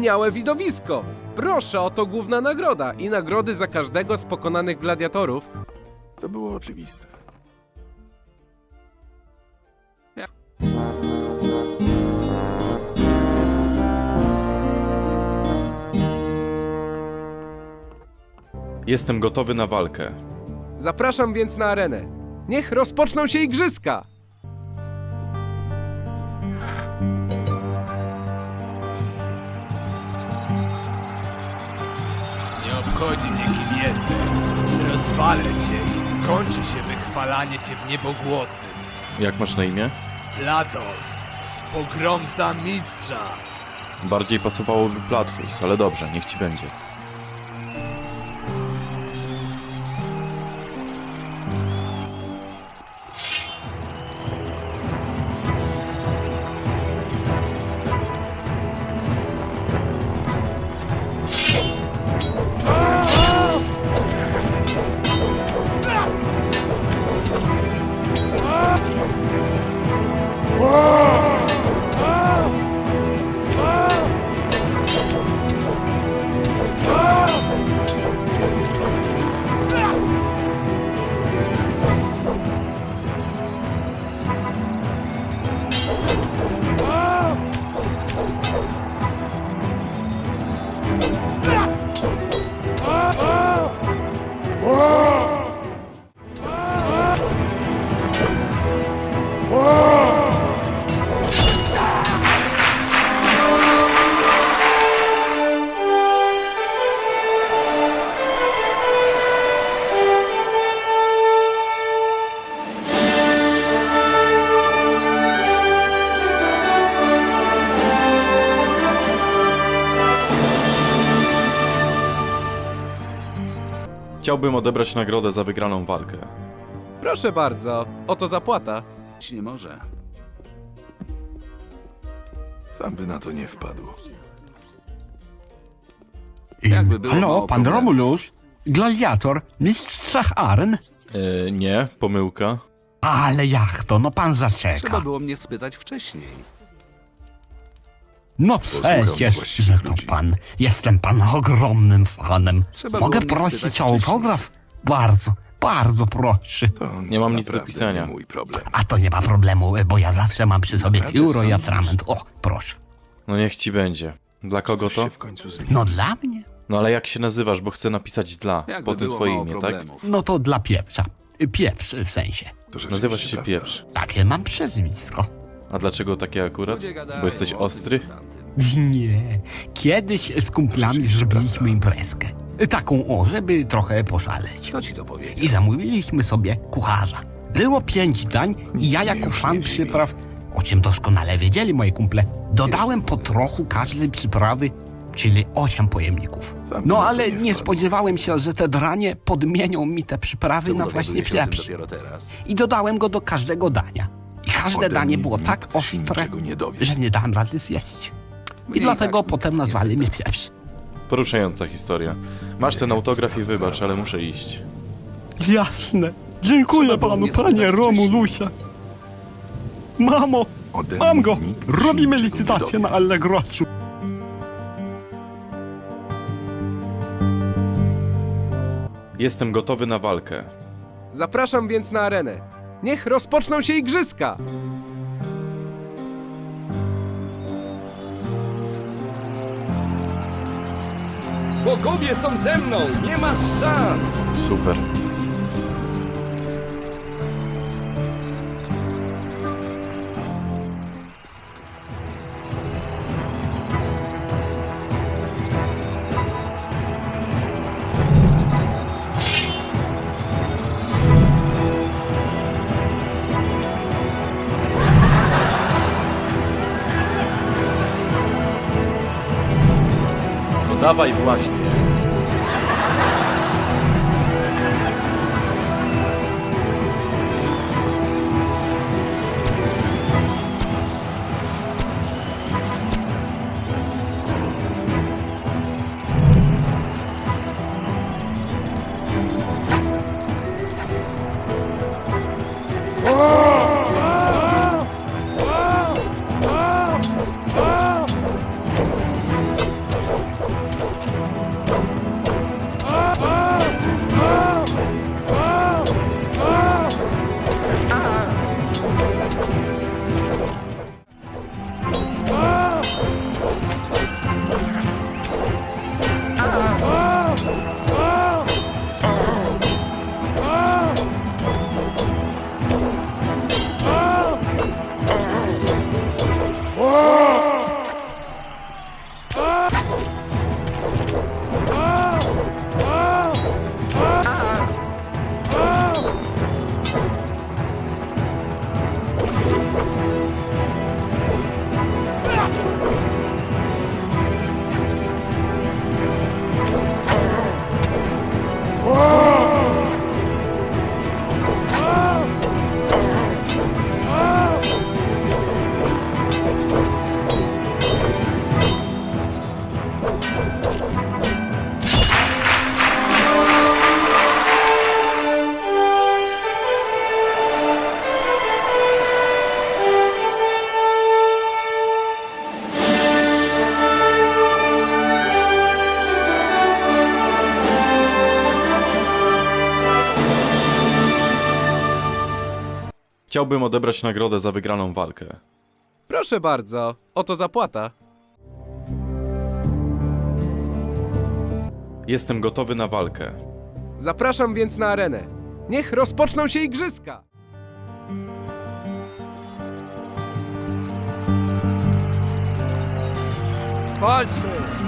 Wspaniałe widowisko! Proszę, oto główna nagroda i nagrody za każdego z pokonanych gladiatorów. To było oczywiste. Jestem gotowy na walkę. Zapraszam więc na arenę. Niech rozpoczną się igrzyska! Obchodzi mnie kim jestem. Rozwalę cię i skończy się wychwalanie cię w niebogłosy. Jak masz na imię? Platos, pogromca mistrza. Bardziej pasowałoby Platfus, ale dobrze, niech ci będzie. Chciałbym odebrać nagrodę za wygraną walkę. Proszę bardzo, oto zapłata. Być nie może. Sam by na to nie wpadł. Jakby było Halo, mało pan. Romulus? Gladiator, mistrzach aren? Yy, nie, pomyłka. Ale jak to, no pan Trzeba zaczeka. było mnie spytać wcześniej. No przecież, że to ludzi. pan. Jestem pan ogromnym fanem. Trzeba Mogę było mnie prosić o autograf? Bardzo, bardzo proszę. To Nie mam nic do naprawdę pisania. Nie mój problem. A to nie ma problemu, bo ja zawsze mam przy sobie Naprawdę euro i sądzisz? atrament. O, proszę. No niech ci będzie. Dla kogo Coś to? się w końcu zmieni. No dla mnie? No ale jak się nazywasz, bo chcę napisać dla. Jakby Potem było twoje mało imię, tak? problemów. No to dla pieprza. Pieprz w sensie. To rzeczywiście Nazywasz się prawda. Pieprz. Takie mam przezwisko. A dlaczego takie akurat? Bo jesteś ostry? Nie. Kiedyś z kumplami zrobiliśmy imprezkę. Taką o, żeby trochę poszaleć. Kto ci to powiedział? I zamówiliśmy sobie kucharza. Było pięć dań i ja jako fan przypraw, o czym doskonale wiedzieli moi kumple, dodałem po trochu każdej przyprawy, czyli osiem pojemników. No ale nie spodziewałem się, że te dranie podmienią mi te przyprawy na właśnie o tym pieprz. I dodałem go do każdego dania. I każde Ode danie mnie było nikt tak się ostre, niczego nie dowie. że nie dałem rady zjeść. I Mnie dlatego i tak potem nie nazwali mnie pieprz. Poruszająca historia. Masz ten autograf i wybacz, ale muszę iść. Jasne. Dziękuję Trzeba było panu, mnie panie wcześniej. Romulusie. Mamo, Ode Mam go! Robimy się niczego nie licytację dowie. na Allegrocu. Jestem gotowy na walkę. Zapraszam więc na arenę. Niech rozpoczną się igrzyska! Bogowie są ze mną! Nie masz szans! Super. No dawaj właśnie. Chciałbym odebrać nagrodę za wygraną walkę. Proszę bardzo, oto zapłata. Jestem gotowy na walkę. Zapraszam więc na arenę. Niech rozpoczną się igrzyska! Walczmy!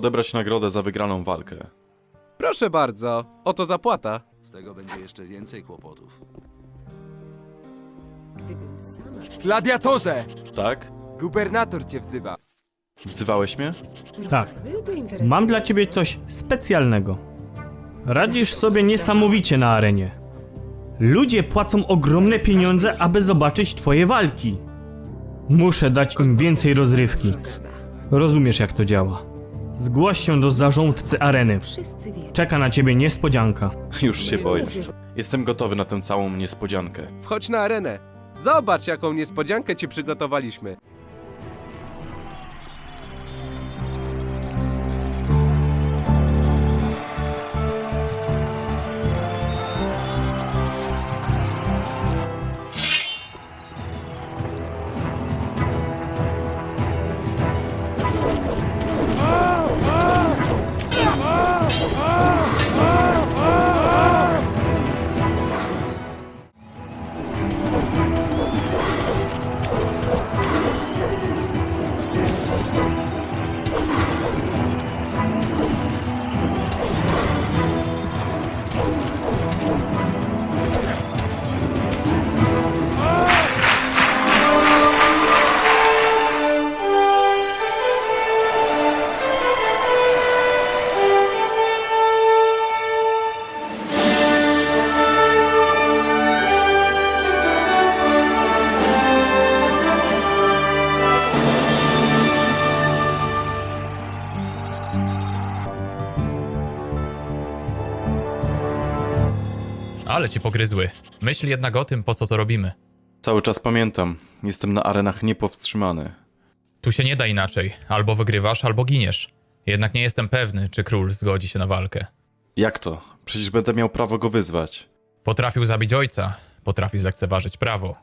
Odebrać nagrodę za wygraną walkę. Proszę bardzo, oto zapłata. Z tego będzie jeszcze więcej kłopotów. Gladiatorze! Tak? Gubernator cię wzywa. Wzywałeś mnie? Tak. Mam dla ciebie coś specjalnego. Radzisz sobie niesamowicie na arenie. Ludzie płacą ogromne pieniądze, aby zobaczyć twoje walki. Muszę dać im więcej rozrywki. Rozumiesz, jak to działa. Zgłoś się do zarządcy areny. Wszyscy wiedzą. Czeka na ciebie niespodzianka. Już się boję. Jestem gotowy na tę całą niespodziankę. Wchodź na arenę. Zobacz, jaką niespodziankę ci przygotowaliśmy. Ale cię pogryzły. Myśl jednak o tym, po co to robimy. Cały czas pamiętam. Jestem na arenach niepowstrzymany. Tu się nie da inaczej. Albo wygrywasz, albo giniesz. Jednak nie jestem pewny, czy król zgodzi się na walkę. Jak to? Przecież będę miał prawo go wyzwać. Potrafił zabić ojca, potrafi zlekceważyć prawo.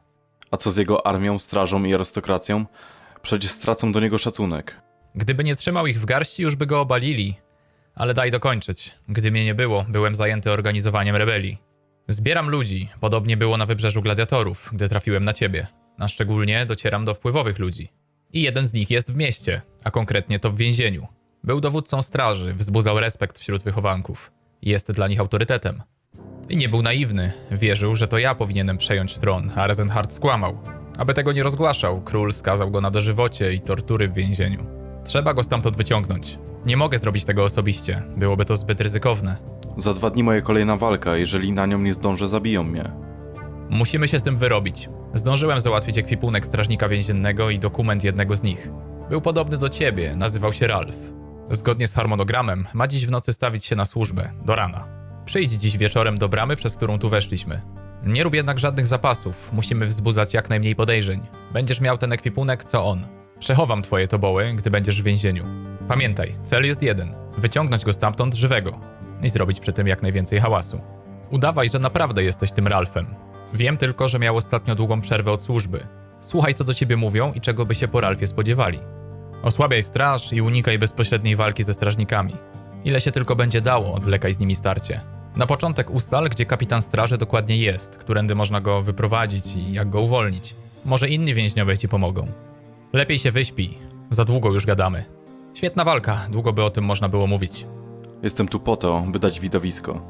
A co z jego armią, strażą i arystokracją? Przecież stracą do niego szacunek. Gdyby nie trzymał ich w garści, już by go obalili. Ale daj dokończyć. Gdy mnie nie było, byłem zajęty organizowaniem rebelii. Zbieram ludzi, podobnie było na wybrzeżu gladiatorów, gdy trafiłem na ciebie. A szczególnie docieram do wpływowych ludzi. I jeden z nich jest w mieście, a konkretnie to w więzieniu. Był dowódcą straży, wzbudzał respekt wśród wychowanków. Jest dla nich autorytetem. I nie był naiwny. Wierzył, że to ja powinienem przejąć tron, a Eisenhard skłamał. Aby tego nie rozgłaszał, król skazał go na dożywocie i tortury w więzieniu. Trzeba go stamtąd wyciągnąć. Nie mogę zrobić tego osobiście, byłoby to zbyt ryzykowne. Za dwa dni moja kolejna walka, jeżeli na nią nie zdążę, zabiją mnie. Musimy się z tym wyrobić. Zdążyłem załatwić ekwipunek strażnika więziennego i dokument jednego z nich. Był podobny do ciebie, nazywał się Ralph. Zgodnie z harmonogramem, ma dziś w nocy stawić się na służbę, do rana. Przyjdź dziś wieczorem do bramy, przez którą tu weszliśmy. Nie rób jednak żadnych zapasów, musimy wzbudzać jak najmniej podejrzeń. Będziesz miał ten ekwipunek, co on. Przechowam twoje toboły, gdy będziesz w więzieniu. Pamiętaj, cel jest jeden: wyciągnąć go stamtąd żywego i zrobić przy tym jak najwięcej hałasu. Udawaj, że naprawdę jesteś tym Ralphem. Wiem tylko, że miał ostatnio długą przerwę od służby. Słuchaj, co do ciebie mówią i czego by się po Ralfie spodziewali. Osłabiaj straż i unikaj bezpośredniej walki ze strażnikami. Ile się tylko będzie dało, odwlekaj z nimi starcie. Na początek ustal, gdzie kapitan straży dokładnie jest, którędy można go wyprowadzić i jak go uwolnić. Może inni więźniowie ci pomogą. Lepiej się wyśpij. Za długo już gadamy. Świetna walka, długo by o tym można było mówić. Jestem tu po to, by dać widowisko.